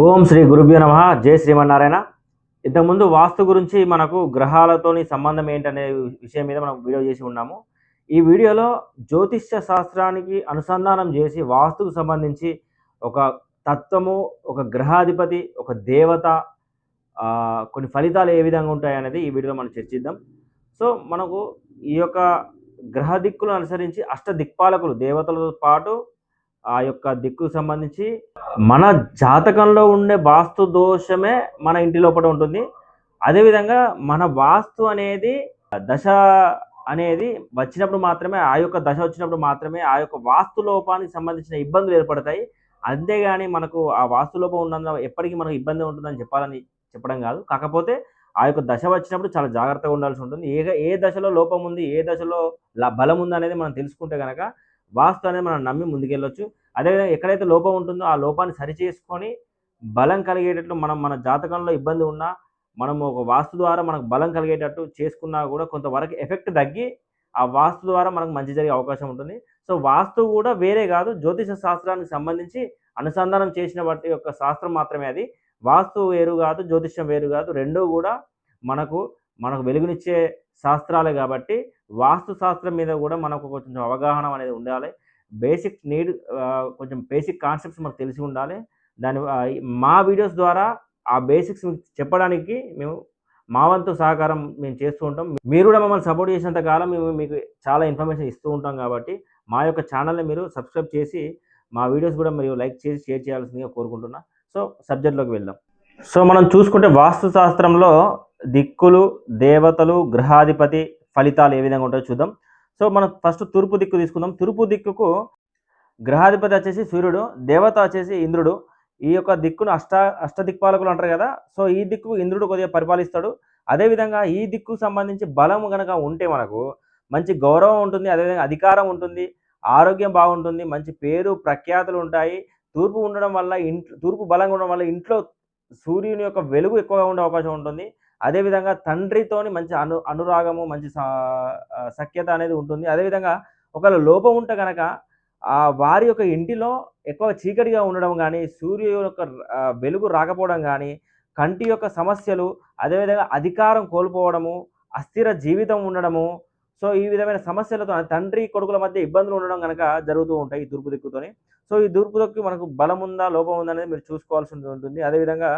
ఓం శ్రీ గురుభ్యో నమ. జై శ్రీమన్నారాయణ. ఇంతకుముందు వాస్తు గురించి మనకు గ్రహాలతోని సంబంధం ఏంటనే విషయం మీద మనం వీడియో చేసి ఉన్నాము. ఈ వీడియోలో జ్యోతిష్య శాస్త్రానికి అనుసంధానం చేసి వాస్తుకు సంబంధించి ఒక తత్వము ఒక గ్రహాధిపతి ఒక దేవత కొన్ని ఫలితాలు ఏ విధంగా ఉంటాయి అనేది ఈ వీడియోలో మనం చర్చిద్దాం. సో మనకు ఈ యొక్క గ్రహ దిక్కులను అనుసరించి అష్ట దిక్పాలకులు దేవతలతో పాటు ఆ యొక్క దిక్కు సంబంధించి మన జాతకంలో ఉండే వాస్తు దోషమే మన ఇంటి లోపల ఉంటుంది. అదేవిధంగా మన వాస్తు అనేది దశ అనేది వచ్చినప్పుడు మాత్రమే ఆ యొక్క దశ వచ్చినప్పుడు మాత్రమే ఆ యొక్క వాస్తు లోపానికి సంబంధించిన ఇబ్బందులు ఏర్పడతాయి. అంతేగాని మనకు ఆ వాస్తు లోపం ఉన్నందున ఎప్పటికీ మనకు ఇబ్బంది ఉంటుందని చెప్పాలని చెప్పడం కాదు. కాకపోతే ఆ యొక్క దశ వచ్చినప్పుడు చాలా జాగ్రత్తగా ఉండాల్సి ఉంటుంది. ఏ ఏ దశలో లోపం ఉంది ఏ దశలో బలం ఉంది అనేది మనం తెలుసుకుంటే కనుక వాస్తు అనేది మనం నమ్మి ముందుకెళ్ళొచ్చు. అదేవిధంగా ఎక్కడైతే లోపం ఉంటుందో ఆ లోపాన్ని సరి చేసుకొని బలం కలిగేటట్లు మనం మన జాతకంలో ఇబ్బంది ఉన్నా మనం ఒక వాస్తు ద్వారా మనకు బలం కలిగేటట్టు చేసుకున్నా కూడా కొంతవరకు ఎఫెక్ట్ తగ్గి ఆ వాస్తు ద్వారా మనకు మంచి జరిగే అవకాశం ఉంటుంది. సో వాస్తు కూడా వేరే కాదు జ్యోతిష శాస్త్రానికి సంబంధించి అనుసంధానం చేసిన వాటి యొక్క శాస్త్రం మాత్రమే అది. వాస్తు వేరు కాదు జ్యోతిష్యం వేరు కాదు రెండూ కూడా మనకు మనకు వెలుగునిచ్చే శాస్త్రాలే కాబట్టి వాస్తు శాస్త్రం మీద కూడా మనకు కొంచెం అవగాహన అనేది ఉండాలి. బేసిక్ నీడ్ కొంచెం బేసిక్ కాన్సెప్ట్స్ మనకు తెలిసి ఉండాలి. దాని మా వీడియోస్ ద్వారా ఆ బేసిక్స్ మీకు చెప్పడానికి మేము మా వంతు సహకారం మేము చేస్తూ ఉంటాం. మీరు కూడా మమ్మల్ని సపోర్ట్ చేసినంత కాలం మేము మీకు చాలా ఇన్ఫర్మేషన్ ఇస్తూ ఉంటాం కాబట్టి మా యొక్క ఛానల్ని మీరు సబ్స్క్రైబ్ చేసి మా వీడియోస్ కూడా మీరు లైక్ చేసి షేర్ చేయాల్సిందిగా కోరుకుంటున్నా. సో సబ్జెక్ట్లోకి వెళ్దాం. సో మనం చూసుకుంటే వాస్తు శాస్త్రంలో దిక్కులు దేవతలు గ్రహాధిపతి ఫలితాలు ఏ విధంగా ఉంటాయో చూద్దాం. సో మనం ఫస్ట్ తూర్పు దిక్కు తీసుకుందాం. తూర్పు దిక్కుకు గ్రహాధిపతి వచ్చేసి సూర్యుడు దేవత వచ్చేసి ఇంద్రుడు. ఈ యొక్క దిక్కును అష్ట అష్ట దిక్పాలకులు అంటారు కదా. సో ఈ దిక్కు ఇంద్రుడు కొద్దిగా పరిపాలిస్తాడు. అదేవిధంగా ఈ దిక్కు సంబంధించి బలం కనుక ఉంటే మనకు మంచి గౌరవం ఉంటుంది అదేవిధంగా అధికారం ఉంటుంది ఆరోగ్యం బాగుంటుంది మంచి పేరు ప్రఖ్యాతులు ఉంటాయి. తూర్పు ఉండడం వల్ల ఇంట్లో తూర్పు బలంగా ఉండడం వల్ల ఇంట్లో సూర్యుని యొక్క వెలుగు ఎక్కువగా ఉండే అవకాశం ఉంటుంది. అదేవిధంగా తండ్రితోని మంచి అను అనురాగము మంచి సా- సఖ్యత అనేది ఉంటుంది. అదేవిధంగా ఒకవేళ లోపం ఉంటే కనుక ఆ వారి యొక్క ఇంటిలో ఎక్కువ చీకటిగా ఉండడం కానీ సూర్యు యొక్క వెలుగు రాకపోవడం కానీ కంటి యొక్క సమస్యలు అదేవిధంగా అధికారం కోల్పోవడము అస్థిర జీవితం ఉండడము సో ఈ విధమైన సమస్యలతో తండ్రి కొడుకుల మధ్య ఇబ్బందులు ఉండడం కనుక జరుగుతూ ఉంటాయి ఈ తూర్పు దిక్కుతోని సో ఈ తూర్పు దిక్కు మనకు బలం ఉందా లోపం ఉందా అనేది మీరు చూసుకోవాల్సి ఉంటుంది. అదేవిధంగా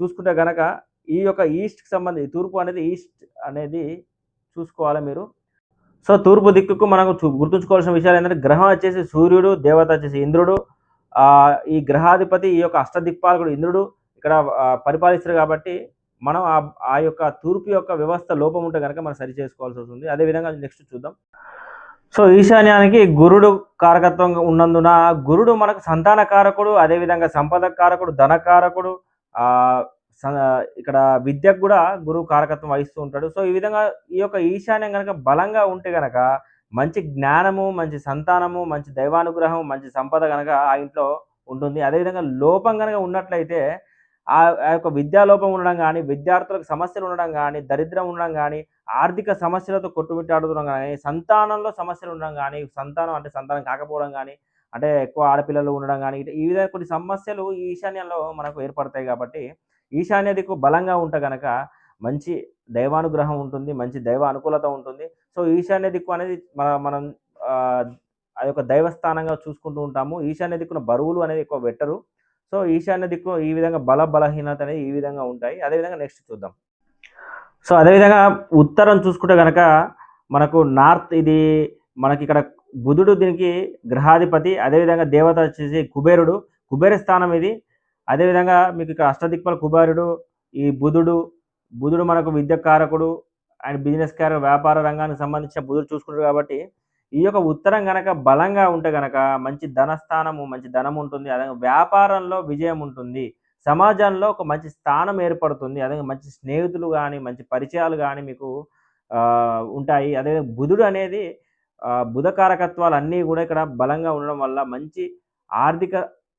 చూసుకుంటే కనుక ఈ యొక్క ఈస్ట్కి సంబంధించి తూర్పు అనేది ఈస్ట్ అనేది చూసుకోవాలి మీరు? సో తూర్పు దిక్కుకు మనకు చూ- గుర్తుంచుకోవాల్సిన విషయాలు ఏంటంటే గ్రహం వచ్చేసి సూర్యుడు దేవత వచ్చేసి ఇంద్రుడు. ఈ గ్రహాధిపతి ఈ యొక్క అష్టదిక్పాలకుడు ఇంద్రుడు. ఇక్కడ పరిపాలిస్తారు కాబట్టి మనం ఆ ఆ యొక్క తూర్పు యొక్క వ్యవస్థ లోపం ఉంటే కనుక మనం సరి చేసుకోవాల్సి వస్తుంది. అదేవిధంగా నెక్స్ట్ చూద్దాం. సో ఈశాన్యానికి గురుడు కారకత్వం ఉన్నందున గురుడు మనకు సంతాన కారకుడు అదేవిధంగా సంపద కారకుడు ధనకారకుడు ఇక్కడ విద్యకు కూడా గురువు కారకత్వం వహిస్తూ ఉంటాడు. సో ఈ విధంగా ఈ యొక్క ఈశాన్యం కనుక బలంగా ఉంటే కనుక మంచి జ్ఞానము మంచి సంతానము మంచి దైవానుగ్రహం మంచి సంపద కనుక ఆ ఇంట్లో ఉంటుంది. అదేవిధంగా లోపం కనుక ఉన్నట్లయితే ఆ ఆ యొక్క విద్యా లోపం ఉండడం కానీ విద్యార్థులకు సమస్యలు ఉండడం కానీ దరిద్రం ఉండడం కానీ ఆర్థిక సమస్యలతో కొట్టుమిట్టాడుతుండడం కానీ సంతానంలో సమస్యలు ఉండడం కానీ సంతానం అంటే సంతానం కాకపోవడం కానీ అంటే ఎక్కువ ఆడపిల్లలు ఉండడం కానీ ఈ విధంగా కొన్ని సమస్యలు ఈ ఈశాన్యంలో మనకు ఏర్పడతాయి కాబట్టి ఈశాన్య దిక్కు బలంగా ఉంటే కనుక మంచి దైవానుగ్రహం ఉంటుంది మంచి దైవ అనుకూలత ఉంటుంది. సో ఈశాన్య దిక్కు అనేది మన మనం అది ఒక దైవస్థానంగా చూసుకుంటూ ఉంటాము. ఈశాన్య దిక్కున బరువులు అనేది ఎక్కువ పెట్టరు. సో ఈశాన్య దిక్కు ఈ విధంగా బల బలహీనత అనేది ఈ విధంగా ఉంటాయి. అదేవిధంగా నెక్స్ట్ చూద్దాం. సో అదేవిధంగా ఉత్తరం చూసుకుంటే కనుక మనకు నార్త్ ఇది మనకి ఇక్కడ బుధుడు దీనికి గ్రహాధిపతి అదేవిధంగా దేవత వచ్చేసి కుబేరుడు. కుబేర స్థానం ఇది. అదేవిధంగా మీకు ఇక్కడ అష్టదిక్పల కుమారుడు ఈ బుధుడు బుధుడు మనకు విద్య కారకుడు అండ్ బిజినెస్ కారక వ్యాపార రంగానికి సంబంధించిన బుధుడు చూసుకుంటారు కాబట్టి ఈ యొక్క ఉత్తరం గనక బలంగా ఉంటే గనక మంచి ధనస్థానము మంచి ధనం ఉంటుంది. అదే వ్యాపారంలో విజయం ఉంటుంది. సమాజంలో ఒక మంచి స్థానం ఏర్పడుతుంది. అదే మంచి స్నేహితులు కానీ మంచి పరిచయాలు కానీ మీకు ఉంటాయి. అదే బుధుడు అనేది బుధకారకత్వాలు బుధ కారకత్వాలు అన్నీ కూడా ఇక్కడ బలంగా ఉండడం వల్ల మంచి ఆర్థిక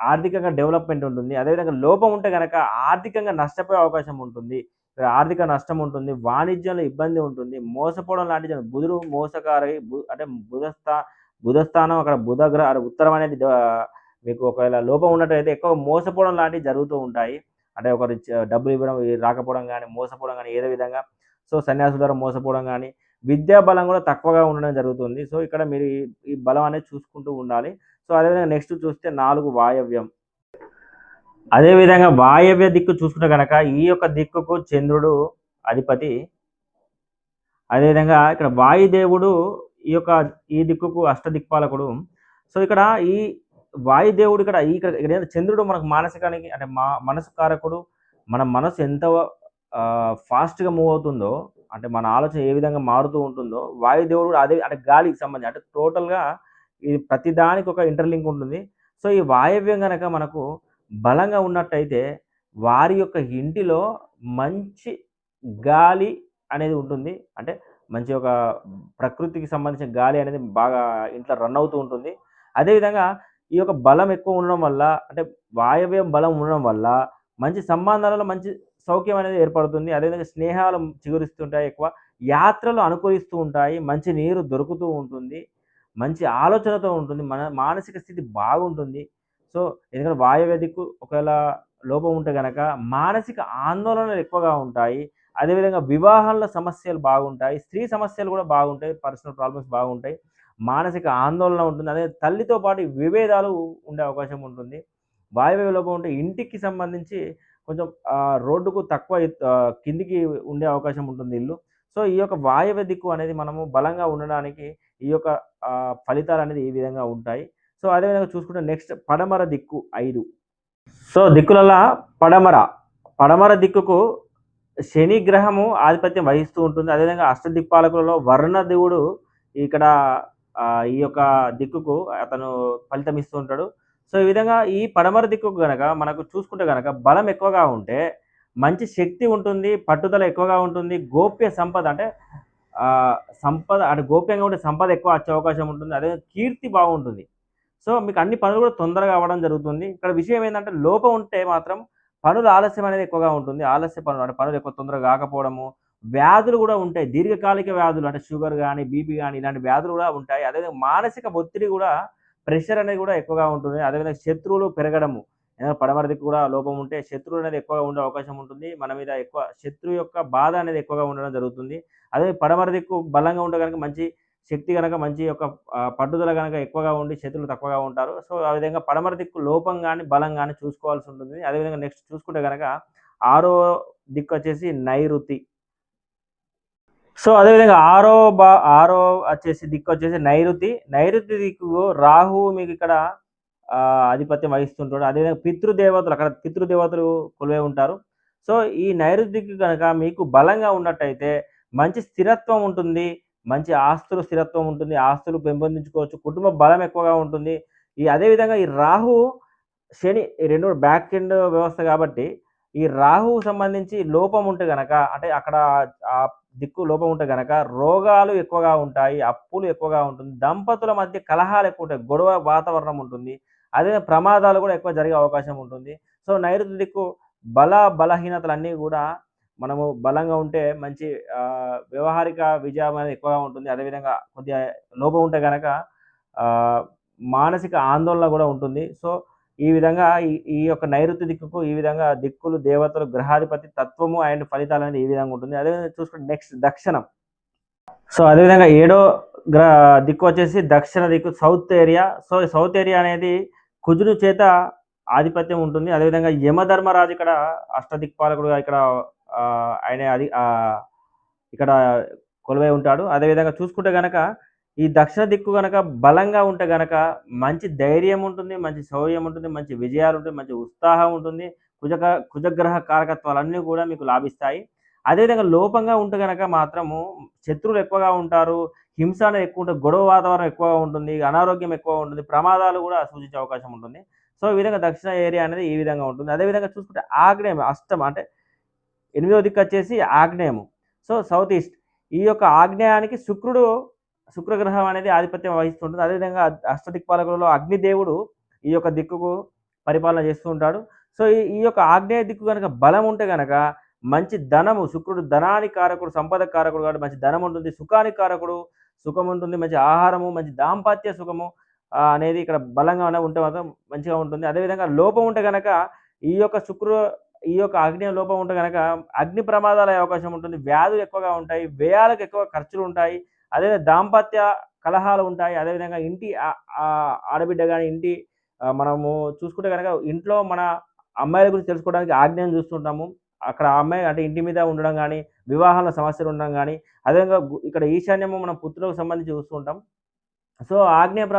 ఆర్థికంగా డెవలప్మెంట్ ఉంటుంది. అదేవిధంగా లోపం ఉంటే కనుక ఆర్థికంగా నష్టపోయే అవకాశం ఉంటుంది. ఆర్థిక నష్టం ఉంటుంది. వాణిజ్యంలో ఇబ్బంది ఉంటుంది. మోసపోవడం లాంటి బుధుడు మోసకారి బు- అంటే బుధస్థా బుధస్థానం అక్కడ బుధగ్రహ ఉత్తరం అనేది మీకు ఒకవేళ లోపం ఉన్నట్టయితే ఎక్కువ మోసపోవడం లాంటివి జరుగుతూ ఉంటాయి. అంటే ఒకరు డబ్బులు ఇవ్వడం రాకపోవడం కానీ మోసపోవడం కానీ ఏదో విధంగా సో సన్యాసుల ద్వారా మోసపోవడం కానీ విద్యా బలం కూడా తక్కువగా ఉండడం జరుగుతుంది. సో ఇక్కడ మీరు ఈ- బలం అనేది చూసుకుంటూ ఉండాలి. సో అదేవిధంగా నెక్స్ట్ చూస్తే నాలుగు వాయవ్యం. అదేవిధంగా వాయవ్య దిక్కు చూసుకుంటే కనుక ఈ యొక్క దిక్కుకు చంద్రుడు అధిపతి. అదేవిధంగా ఇక్కడ వాయుదేవుడు ఈ యొక్క ఈ దిక్కుకు అష్టదిక్పాలకుడు. సో ఇక్కడ ఈ వాయుదేవుడు ఇక్కడ ఈ ఇక్కడ ఇక్కడ చంద్రుడు మనకు మానసికానికి అంటే మా మనసు కారకుడు మన మనసు ఎంత ఫాస్ట్గా మూవ్ అవుతుందో అంటే మన ఆలోచన ఏ విధంగా మారుతూ ఉంటుందో వాయుదేవుడు కూడా అదే అంటే గాలికి సంబంధించి అంటే టోటల్గా ఇది ప్రతిదానికి ఒక ఇంటర్లింక్ ఉంటుంది. సో ఈ వాయవ్యం కనుక మనకు బలంగా ఉన్నట్టయితే వారి యొక్క ఇంటిలో మంచి గాలి అనేది ఉంటుంది. అంటే మంచి ఒక ప్రకృతికి సంబంధించిన గాలి అనేది బాగా ఇంట్లో రన్ అవుతూ ఉంటుంది. అదేవిధంగా ఈ యొక్క బలం ఎక్కువ ఉండడం వల్ల అంటే వాయవ్యం బలం ఉండడం వల్ల మంచి సంబంధాలలో మంచి సౌఖ్యం అనేది ఏర్పడుతుంది. అదేవిధంగా స్నేహాలు చిగురిస్తుంటాయి ఎక్కువ. యాత్రలు అనుకూలిస్తూ ఉంటాయి. మంచి నీరు దొరుకుతూ ఉంటుంది. మంచి ఆలోచనతో ఉంటుంది. మన మానసిక స్థితి బాగుంటుంది. సో ఎందుకంటే వాయవ్య ఒకవేళ లోపం ఉంటే గనక మానసిక ఆందోళనలు ఎక్కువగా ఉంటాయి. అదేవిధంగా వివాహాల్లో సమస్యలు బాగుంటాయి. స్త్రీ సమస్యలు కూడా బాగుంటాయి. పర్సనల్ ప్రాబ్లమ్స్ బాగుంటాయి. మానసిక ఆందోళన ఉంటుంది. అదే తల్లితో పాటు విభేదాలు ఉండే అవకాశం ఉంటుంది. వాయువ్య లోపం ఉంటే ఇంటికి సంబంధించి కొంచెం రోడ్డుకు తక్కువ కిందికి ఉండే అవకాశం ఉంటుంది ఇల్లు. సో ఈ యొక్క వాయవ్య దిక్కు అనేది మనము బలంగా ఉండడానికి ఈ యొక్క ఫలితాలు అనేది ఈ విధంగా ఉంటాయి. సో అదేవిధంగా చూసుకుంటే నెక్స్ట్ పడమర దిక్కు ఐదు. సో దిక్కులలో పడమర. పడమర దిక్కుకు శని గ్రహము ఆధిపత్యం వహిస్తూ ఉంటుంది. అదేవిధంగా అష్టదిక్పాలకులలో వర్ణ దేవుడు ఇక్కడ ఈ యొక్క దిక్కుకు అతను ఫలితం ఇస్తూ ఉంటాడు. సో ఈ విధంగా ఈ పడమర దిక్కు కనుక మనకు చూసుకుంటే కనుక బలం ఎక్కువగా ఉంటే మంచి శక్తి ఉంటుంది పట్టుదల ఎక్కువగా ఉంటుంది గోప్య సంపద అంటే సంపద అంటే గోప్యంగా ఉంటే సంపద ఎక్కువ వచ్చే అవకాశం ఉంటుంది అదే కీర్తి బాగుంటుంది. సో మీకు అన్ని పనులు కూడా తొందరగా అవ్వడం జరుగుతుంది. ఇక్కడ విషయం ఏంటంటే లోపం ఉంటే మాత్రం పనులు ఆలస్యం అనేది ఎక్కువగా ఉంటుంది. ఆలస్య పనులు అంటే పనులు ఎక్కువ తొందరగా కాకపోవడము వ్యాధులు కూడా ఉంటాయి. దీర్ఘకాలిక వ్యాధులు అంటే షుగర్ కానీ బీపీ కానీ ఇలాంటి వ్యాధులు కూడా ఉంటాయి. అదేవిధంగా మానసిక ఒత్తిడి కూడా ప్రెషర్ అనేది కూడా ఎక్కువగా ఉంటుంది. అదేవిధంగా శత్రువులు పెరగడము. ఏదైనా పడమర కూడా లోపం ఉంటే శత్రువులు అనేది ఎక్కువగా ఉండే అవకాశం ఉంటుంది. మన మీద ఎక్కువ శత్రువు యొక్క బాధ అనేది ఎక్కువగా ఉండడం జరుగుతుంది. అదే పడమరదిక్కు బలంగా ఉంటే కనుక మంచి శక్తి కనుక మంచి యొక్క పట్టుదల కనుక ఎక్కువగా ఉండి శత్రులు తక్కువగా ఉంటారు. సో ఆ విధంగా పడమర దిక్కు లోపం కానీ బలం కానీ చూసుకోవాల్సి ఉంటుంది. అదేవిధంగా నెక్స్ట్ చూసుకుంటే కనుక ఆరో దిక్కు వచ్చేసి నైరుతి. సో అదేవిధంగా ఆరో బా ఆరో వచ్చేసి దిక్కు వచ్చేసి నైరుతి. నైరుతి దిక్కు రాహు మీకు ఇక్కడ ఆధిపత్యం వహిస్తుంటాడు. అదేవిధంగా పితృదేవతలు అక్కడ పితృదేవతలు కొలువై ఉంటారు. సో ఈ నైరుతి దిక్కు కనుక మీకు బలంగా ఉన్నట్టయితే మంచి స్థిరత్వం ఉంటుంది. మంచి ఆస్తులు స్థిరత్వం ఉంటుంది. ఆస్తులు పెంపొందించుకోవచ్చు. కుటుంబ బలం ఎక్కువగా ఉంటుంది. ఈ అదేవిధంగా ఈ రాహు శని ఈ రెండు బ్యాక్ ఎండ్ వ్యవస్థ కాబట్టి ఈ రాహువు సంబంధించి లోపం ఉంటే గనక అంటే అక్కడ ఆ దిక్కు లోపం ఉంటే గనక రోగాలు ఎక్కువగా ఉంటాయి అప్పులు ఎక్కువగా ఉంటుంది దంపతుల మధ్య కలహాలు ఎక్కువ ఉంటాయి గొడవ వాతావరణం ఉంటుంది అదే ప్రమాదాలు కూడా ఎక్కువ జరిగే అవకాశం ఉంటుంది. సో నైరుతి దిక్కు బల బలహీనతలు అన్నీ కూడా మనము బలంగా ఉంటే మంచి వ్యవహారిక విజయం అనేది ఎక్కువగా ఉంటుంది. అదేవిధంగా కొద్దిగా లోపం ఉంటే కనుక మానసిక ఆందోళన కూడా ఉంటుంది. సో ఈ విధంగా ఈ ఈ యొక్క నైరుతి దిక్కుకు ఈ విధంగా దిక్కులు దేవతలు గ్రహాధిపతి తత్వము అండ్ ఫలితాలు అనేది ఈ విధంగా ఉంటుంది. అదేవిధంగా చూసుకుంటే నెక్స్ట్ దక్షిణం. సో అదేవిధంగా ఏడో గ్ర దిక్కు వచ్చేసి దక్షిణ దిక్కు south area so south area అనేది కుజుడు చేత ఆధిపత్యం ఉంటుంది. అదేవిధంగా యమధర్మరాజు ఇక్కడ అష్టదిక్పాలకుడుగా ఇక్కడ ఆయన అది ఇక్కడ కొలువై ఉంటాడు. అదేవిధంగా చూసుకుంటే కనుక ఈ దక్షిణ దిక్కు గనక బలంగా ఉంటే గనక మంచి ధైర్యం ఉంటుంది మంచి శౌర్యం ఉంటుంది మంచి విజయాలు ఉంటాయి మంచి ఉత్సాహం ఉంటుంది. కుజక కుజగ్రహ కారకత్వాలన్నీ కూడా మీకు లాభిస్తాయి. అదేవిధంగా లోపంగా ఉంటే గనక మాత్రము శత్రువులు ఎక్కువగా ఉంటారు హింస అనేది ఎక్కువ ఉంటుంది గొడవ వాతావరణం ఎక్కువగా ఉంటుంది అనారోగ్యం ఎక్కువ ఉంటుంది ప్రమాదాలు కూడా సూచించే అవకాశం ఉంటుంది. సో ఈ విధంగా దక్షిణ ఏరియా అనేది ఈ విధంగా ఉంటుంది. అదేవిధంగా చూసుకుంటే ఆగ్నేయం అష్టం అంటే ఎనిమిదో దిక్కు వచ్చేసి ఆగ్నేయము. సో సౌత్ ఈస్ట్ ఈ యొక్క ఆగ్నేయానికి శుక్రుడు శుక్రగ్రహం అనేది ఆధిపత్యం వహిస్తుంటుంది అదేవిధంగా అష్టదిక్పాలకులలో అగ్నిదేవుడు ఈ యొక్క దిక్కుకు పరిపాలన చేస్తూ ఉంటాడు సో ఈ ఈ యొక్క ఆగ్నేయ దిక్కు కనుక బలం ఉంటే కనుక మంచి ధనము శుక్రుడు ధనానికి కారకుడు సంపద కారకుడు కాబట్టి మంచి ధనం ఉంటుంది సుఖానికి కారకుడు సుఖం ఉంటుంది మంచి ఆహారము మంచి దాంపత్య సుఖము అనేది ఇక్కడ బలంగానే ఉంటే మాత్రం మంచిగా ఉంటుంది. అదేవిధంగా లోపం ఉంటే కనుక ఈ యొక్క శుక్రు ఈ యొక్క అగ్ని లోపం ఉంటే కనుక అగ్ని ప్రమాదాల అవకాశం ఉంటుంది. వ్యాధులు ఎక్కువగా ఉంటాయి. వ్యయాలకు ఎక్కువ ఖర్చులు ఉంటాయి అదేవిధంగా దాంపత్య కలహాలు ఉంటాయి. అదేవిధంగా ఇంటి ఆడబిడ్డ కానీ ఇంటి మనము చూసుకుంటే కనుక ఇంట్లో మన అమ్మాయిల గురించి తెలుసుకోవడానికి ఆగ్నేయం చూస్తుంటాము. అక్కడ అమ్మాయి అంటే ఇంటి మీద ఉండడం కానీ వివాహంలో సమస్యలు ఉండడం కానీ అదేవిధంగా ఇక్కడ ఈశాన్యము మనం పుత్రులకు సంబంధించి చూస్తూ ఉంటాం. సో, ఆగ్నేయ ప్ర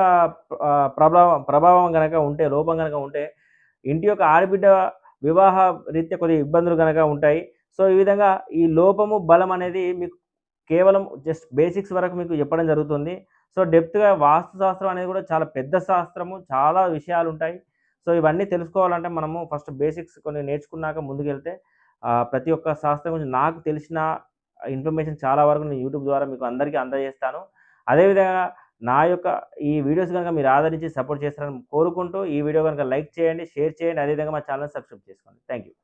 ప్రభావం ప్రభావం కనుక ఉంటే, లోపం కనుక ఉంటే, ఇంటి యొక్క ఆడబిడ్డ వివాహ రీత్యా కొద్దిగా ఇబ్బందులు గనక ఉంటాయి. సో, ఈ విధంగా ఈ లోపము, బలం అనేది మీకు కేవలం జస్ట్ బేసిక్స్ వరకు మీకు చెప్పడం జరుగుతుంది. సో, డెప్త్‌గా వాస్తు శాస్త్రం అనేది కూడా చాలా పెద్ద శాస్త్రము. చాలా విషయాలు ఉంటాయి సో, ఇవన్నీ తెలుసుకోవాలంటే మనము ఫస్ట్ బేసిక్స్ కొన్ని నేర్చుకున్నాక ముందుకెళ్తే ప్రతి ఒక్క శాస్త్రం గురించి నాకు తెలిసిన ఇన్ఫర్మేషన్ చాలా వరకు నేను యూట్యూబ్ ద్వారా మీకు అందరికీ అందజేస్తాను. అదేవిధంగా నా యొక్క ఈ వీడియోస్ గనక మీరు ఆదరించి సపోర్ట్ చేస్తారని కోరుకుంటూ, ఈ వీడియో గనక లైక్ చేయండి, షేర్ చేయండి. అదేవిధంగా మా ఛానల్ సబ్స్క్రైబ్ చేసుకోండి. Thank you.